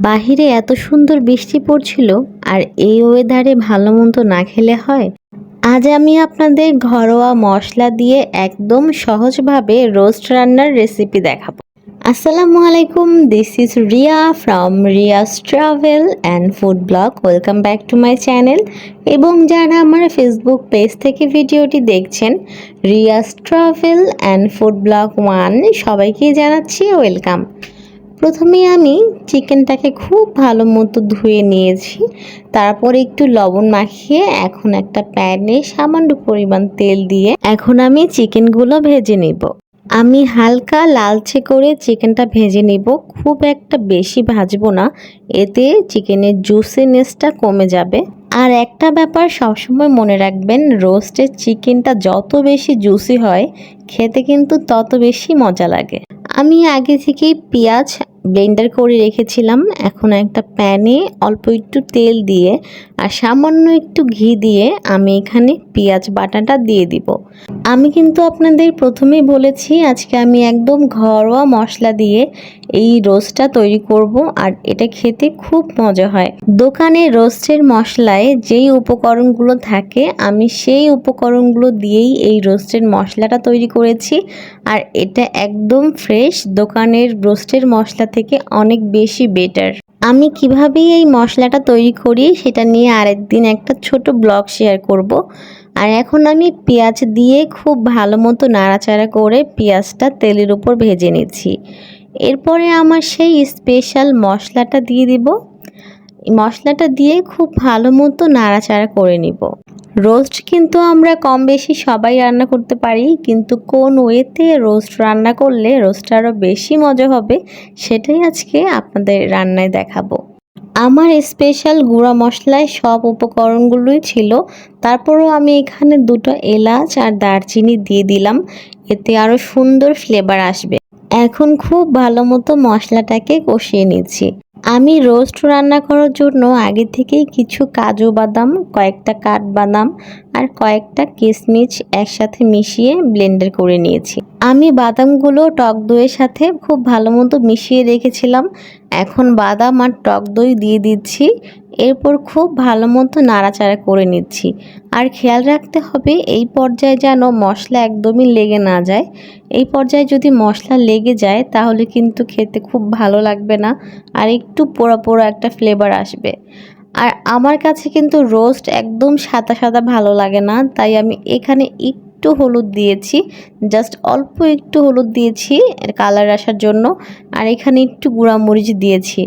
বাহিরে এত সুন্দর বৃষ্টি পড়ছিল আর এই ওয়েদারে ভালো মন্দ না খেলে হয়? আজ আমি আপনাদের ঘরোয়া মশলা দিয়ে একদম সহজভাবে রোস্ট রান্নার রেসিপি দেখাবো। আসসালামু আলাইকুম this is Riya from Riya's travel and food blog welcome back to my channel এবং যারা আমার ফেসবুক পেজ থেকে ভিডিওটি দেখছেন, Riya's travel and food blog one সবাইকেই জানাচ্ছি ওয়েলকাম প্রথমে আমি চিকেনটাকে খুব ভালো মতো ধুয়ে নিয়েছি। তারপর একটু লবণ মাখিয়ে এখন একটা প্যানে সামান্য পরিমাণ তেল দিয়ে এখন আমি চিকেনগুলো ভেজে নিব। আমি হালকা লালচে করে চিকেনটা ভেজে নেব। খুব একটা বেশি ভাজবো না, এতে চিকেনের জুসিনেসটা কমে যাবে। আর একটা ব্যাপার সবসময় মনে রাখবেন রোস্টের চিকেনটা যত বেশি জুসি হয়, খেতে কিন্তু তত বেশি মজা লাগে। আমি আগে থেকেই পেঁয়াজ ব্লেন্ডার করে রেখেছিলাম। এখন একটা প্যানে অল্প একটু তেল দিয়ে আর সামান্য একটু ঘি দিয়ে আমি এখানে পেঁয়াজ বাটাটা দিয়ে দিব। আমি কিন্তু আপনাদের প্রথমেই বলেছি, আজকে আমি একদম ঘরোয়া মশলা দিয়ে এই রোস্টটা তৈরি করব আর এটা খেতে খুব মজা হয়। দোকানে রোস্টের মশলায় যেই উপকরণগুলো থাকে, আমি সেই উপকরণগুলো দিয়েই এই রোস্টের মশলাটা তৈরি করেছি আর এটা একদম ফ্রেশ, দোকানের রোস্টের মশলা থেকে অনেক বেশি বেটার। আমি কীভাবে এই মশলাটা তৈরি করি, সেটা নিয়ে আরেকদিন একটা ছোট ব্লগ শেয়ার করব। আর এখন আমি পেঁয়াজ দিয়ে খুব ভালো মতো নাড়াচাড়া করে পেঁয়াজটা তেলের উপর ভেজে নিচ্ছি। এরপরে আমার সেই স্পেশাল মশলাটা দিয়ে দিব। মশলাটা দিয়ে খুব ভালো মতো নাড়াচাড়া করে নিব। রোস্ট কিন্তু আমরা কম বেশি সবাই রান্না করতে পারি, কিন্তু কোন ওয়েতে রোস্ট রান্না করলে রোস্ট আরও বেশি মজা হবে, সেটাই আজকে আপনাদের রান্নায় দেখাবো। আমার স্পেশাল গুঁড়া মশলায় সব উপকরণগুলোই ছিল। তারপরও আমি এখানে দুটো এলাচ আর দারচিনি দিয়ে দিলাম। এতে আরও সুন্দর ফ্লেভার আসবে। এখন খুব ভালো মতো মশলাটাকে কষিয়ে নিচ্ছি। আমি রোস্ট রান্না করার জন্য আগে থেকেই কিছু কাজু বাদাম, কয়েকটা কাঠবাদাম আর কয়েকটা কিশমিশ একসাথে মিশিয়ে ব্লেন্ডার করে নিয়েছি। আমি বাদামগুলো টক দইয়ের সাথে খুব ভালো মতো মিশিয়ে রেখেছিলাম। এখন বাদাম আর টক দই দিয়ে দিচ্ছি। এরপর খুব ভালো মতো নাড়াচাড়া করে নিচ্ছি। আর খেয়াল রাখতে হবে, এই পর্যায়ে যেন মশলা একদমই লেগে না যায়। এই পর্যায়ে যদি মশলা লেগে যায়, তাহলে কিন্তু খেতে খুব ভালো লাগবে না। আর একটু পোড়া পোড়া একটা ফ্লেভার আসবে। আর আমার কাছে কিন্তু রোস্ট একদম সাদা সাদা ভালো লাগে না, তাই আমি এখানে একটু হলুদ দিয়েছি, জাস্ট অল্প একটু হলুদ দিয়েছি কালার আসার জন্য, আর এখানে একটু গুঁড়া মরিচ দিয়েছি।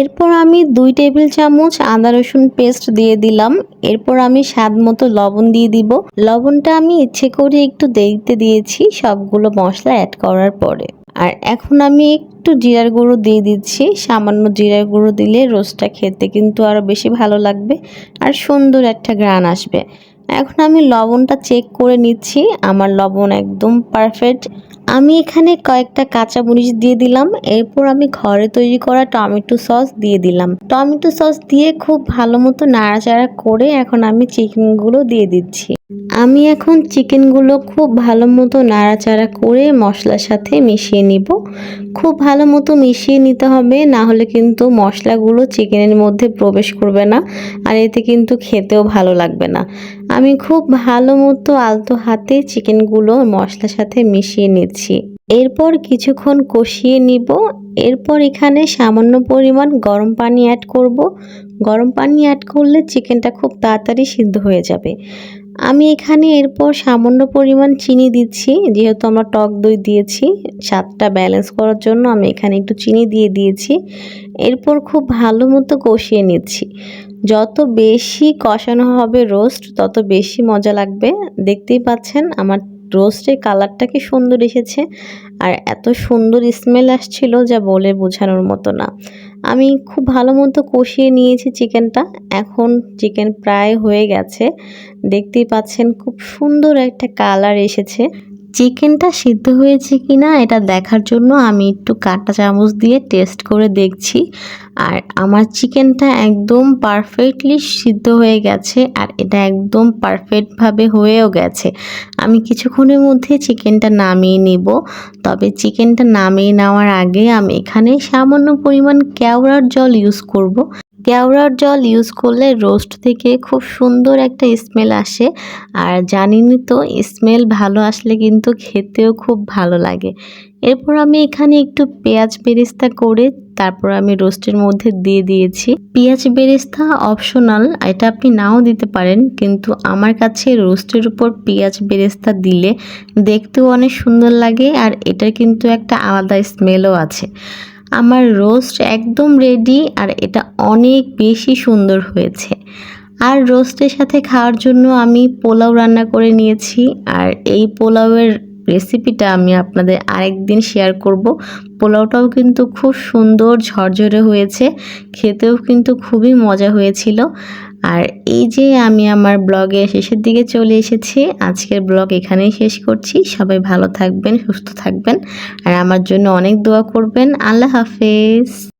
এরপর আমি দুই টেবিল চামচ আদা রসুন পেস্ট দিয়ে দিলাম, এরপর আমি স্বাদ মতো লবণ দিয়ে দিব। লবণটা আমি ইচ্ছে করে একটু দেরিতে দিয়েছি সবগুলো মশলা অ্যাড করার পরে। আর এখন আমি একটু জিরার গুঁড়ো দিয়ে দিচ্ছি। সামান্য জিরার গুঁড়ো দিলে রোস্টটা খেতে কিন্তু আরও বেশি ভালো লাগবে আর সুন্দর একটা গ্রান আসবে। এখন আমি লবণটা চেক করে নিচ্ছি। আমার লবণ একদম পারফেক্ট আমি এখানে কয়েকটা কাঁচা মরিচ দিয়ে দিলাম। এরপর আমি ঘরে তৈরি করা টমেটো সস দিয়ে দিলাম। টমেটো সস দিয়ে খুব ভালো মতো নাড়াচাড়া করে এখন আমি চিকেনগুলো দিয়ে দিচ্ছি। আমি এখন চিকেনগুলো খুব ভালো মতো নাড়াচাড়া করে মশলার সাথে মিশিয়ে নিব। খুব ভালো মতো মিশিয়ে নিতে হবে, না হলে কিন্তু মশলাগুলো চিকেনের মধ্যে প্রবেশ করবে না আর এতে কিন্তু খেতেও ভালো লাগবে না। আমি খুব ভালো মতো আলতো হাতে চিকেনগুলো মশলার সাথে মিশিয়ে নিচ্ছি। এরপর কিছুক্ষণ কষিয়ে নিব। এরপর এখানে সামান্য পরিমাণ গরম পানি অ্যাড করব। গরম পানি অ্যাড করলে চিকেনটা খুব তাড়াতাড়ি সিদ্ধ হয়ে যাবে। আমি এখানে এরপর সামান্য পরিমাণ চিনি দিচ্ছি, যেহেতু আমরা টক দই দিয়েছি, স্বাদটা ব্যালেন্স করার জন্য আমি এখানে একটু চিনি দিয়ে দিয়েছি। এরপর খুব ভালো মতো কষিয়ে নিচ্ছি। যত বেশি কষানো হবে রোস্ট তত বেশি মজা লাগবে। দেখতেই পাচ্ছেন, আমার রোস্টের কালারটা কি সুন্দর এসেছে। আর এত সুন্দর স্মেল আসছিল যা বলে বোঝানোর মতো না। আমি খুব ভালো মতো কষিয়ে নিয়েছি চিকেনটা। এখন চিকেন প্রায় হয়ে গেছে। দেখতেই পাচ্ছেন খুব সুন্দর একটা কালার এসেছে। চিকেনটা সিদ্ধ হয়েছে কি না এটা দেখার জন্য আমি একটু কাঁটা চামচ দিয়ে টেস্ট করে দেখছি। আর আমার চিকেনটা একদম পারফেক্টলি সিদ্ধ হয়ে গেছে আর এটা একদম পারফেক্টভাবে হয়েও গেছে। আমি কিছুক্ষণের মধ্যে চিকেনটা নামিয়ে নিব। তবে চিকেনটা নামিয়ে নেওয়ার আগে আমি এখানে সামান্য পরিমাণ কেওড়ার জল ইউজ করব। কেওড়ার জল ইউজ করলে রোস্ট থেকে খুব সুন্দর একটা স্মেল আসে। আর জানিনি তো স্মেল ভালো আসলে কিন্তু খেতেও খুব ভালো লাগে। এরপর আমি এখানে একটু পেঁয়াজ বেরেস্তা করে তারপর আমি রোস্টের মধ্যে দিয়ে দিয়েছি। পেঁয়াজ বেরেস্তা অপশনাল এটা আপনি নাও দিতে পারেন, কিন্তু আমার কাছে রোস্টের উপর পেঁয়াজ বেরেস্তা দিলে দেখতেও অনেক সুন্দর লাগে, আর এটার কিন্তু একটা আলাদা স্মেলও আছে। আমার রোস্ট একদম রেডি আর এটা অনেক বেশি সুন্দর হয়েছে। আর রোস্টের সাথে খাওয়ার জন্য আমি পোলাও রান্না করে নিয়েছি আর এই পোলাওয়ের রেসিপিটা আমি আপনাদের আরেকদিন শেয়ার করব। পোলাওটাও কিন্তু খুব সুন্দর ঝরঝরে হয়েছে, খেতেও কিন্তু খুবই মজা হয়েছিল। আর এই যে আমি আমার ব্লগে শেষের দিকে চলে এসেছি, আজকের ব্লগ এখানেই শেষ করছি। সবাই ভালো থাকবেন, সুস্থ থাকবেন, আর আমার জন্য অনেক দোয়া করবেন। আল্লাহ হাফেজ।